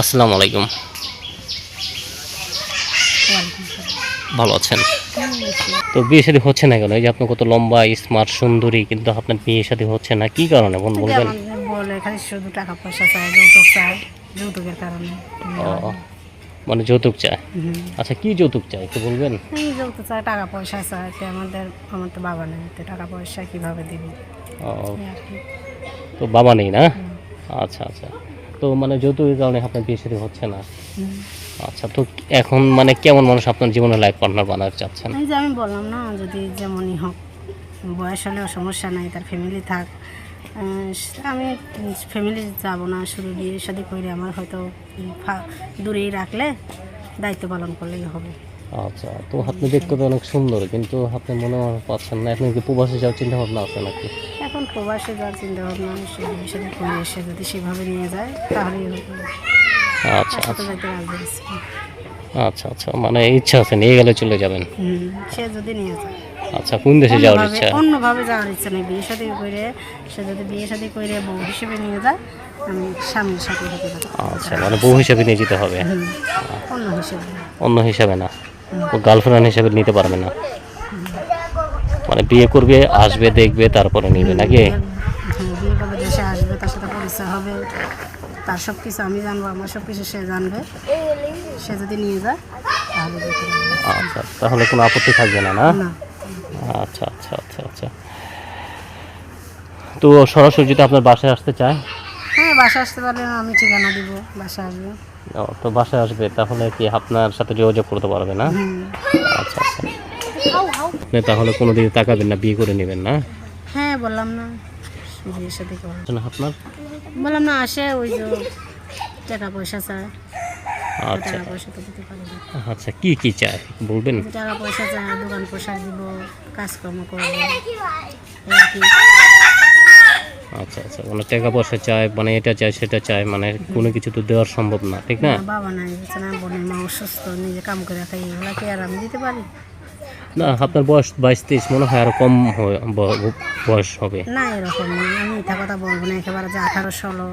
আসসালামু আলাইকুম। ভালো আছেন? তো বিয়ে শাদী হচ্ছে না কেন? এই যে আপনি কত লম্বা স্মার্ট সুন্দরী কিন্তু আপনার বিয়ে শাদী হচ্ছে না কি কারণে বোন বলবেন? বলে খালি শুধু টাকা পয়সা চায় যৌতুক চায় যৌতুকের কারণে। ও মানে যৌতুক চায়। আচ্ছা কি যৌতুক চায় একটু বলবেন? যৌতুক চায় টাকা পয়সা চায় তো আমাদের আমার তো বাবা নেই তো টাকা পয়সা কীভাবে দিবি? ও, তো বাবা নেই না? আচ্ছা আচ্ছা। তো মানে যৌতুকের কারণে আপনার বিয়ে শাদী হচ্ছে না। আচ্ছা তো এখন মানে কেমন মানুষ আপনার জীবনে লাইফ পার্টনার বানাতে চাচ্ছেন? এই যে আমি বললাম না যদি যেমনই হোক বয়স হলেও সমস্যা নাই তার ফ্যামিলি থাক। আমি ফ্যামিলি যাব না শুধু বিয়ে শাদি করে আমার হয়তো দূরেই রাখলে দায়িত্ব পালন করলেই হবে। আচ্ছা তো আপনি দেখতে তো অনেক সুন্দর কিন্তু আপনি মনে পাচ্ছেন না এখন কি প্রবাসে যাওয়ার চিন্তা ভাবনা আছে নাকি? এখন প্রবাসে যাওয়ার চিন্তা ভাবনা সে বিয়ে করে এসে যদি সেভাবে নিয়ে যায় তাহলেই হবে। আচ্ছা আচ্ছা। আচ্ছা আচ্ছা মানে ইচ্ছা আছে নিয়ে গেলে চলে যাবেন? সে যদি নিয়ে যায়। আচ্ছা কোন দেশে যাওয়ার ইচ্ছা? অন্যভাবে যাওয়ার ইচ্ছা নেই বিয়ে শাদি করে সে যদি বিয়ে শাদি করে বউ হিসেবে নিয়ে যায় আমি স্বামীর সাথে হতে পারি আচ্ছা মানে বউ হিসাবে নিয়ে যেতে হবে? অন্য হিসেবে। অন্য হিসাবে না। ও গার্লফ্রেন্ড হিসাবে নিতে পারবে না? মানে বিয়ে করবে আসবে দেখবে তারপরে নিবে নাকি? হ্যাঁ বিয়ে করবে দেশে আসবে তার সাথে পরিচয় হবে। তার সব কিছু আমি জানব আমার সব কিছু সে জানবে। সে যদি নিয়ে যায় তাহলে আচ্ছা তাহলে কোনো আপত্তি থাকবে না না? আচ্ছা আচ্ছা আচ্ছা আচ্ছা। তো সরাসরি যদি আপনার বাসায় আসতে চায়? হ্যাঁ বাসা আসতে পারলে আমি ঠিকানা দিব বাসা আসবে। ও, তো বাসায় আসবে তাহলে কি আপনার সাথে যোগাযোগ করতে পারবে না? আচ্ছা আচ্ছা। আপনি তাহলে কোনো দিকে তাকাবেন না বিয়ে করে নেবেন না? হ্যাঁ বললাম না। বিয়ের সাথে আপনার? বললাম না আসে ওই যে টাকা পয়সা চায়। আচ্ছা। টাকা পয়সা তো দিতে পারি আচ্ছা কি কি চায় বলবেন? টাকা পয়সা চায় দোকান পোশাক দিব কাজকর্ম করব। আচ্ছা আচ্ছা মানে টাকা পয়সা চায় মানে এটা চায় সেটা চায় মানে কোনো কিছু তো দেওয়ার সম্ভব না ঠিক না? বাবা নাই বোনের মা অসুস্থ নিজে কাম করে খাই এগুলো কি আর আমি দিতে পারি? না, আপনার বয়স বাইশ তেইশ, মনে হয় আরও কম বয়স হবে। না এরকম আমি মিথ্যা কথা বলব না, একেবারে যে আঠারো, ষোলো,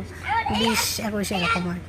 বিশ, একুশ, এরকম হয়।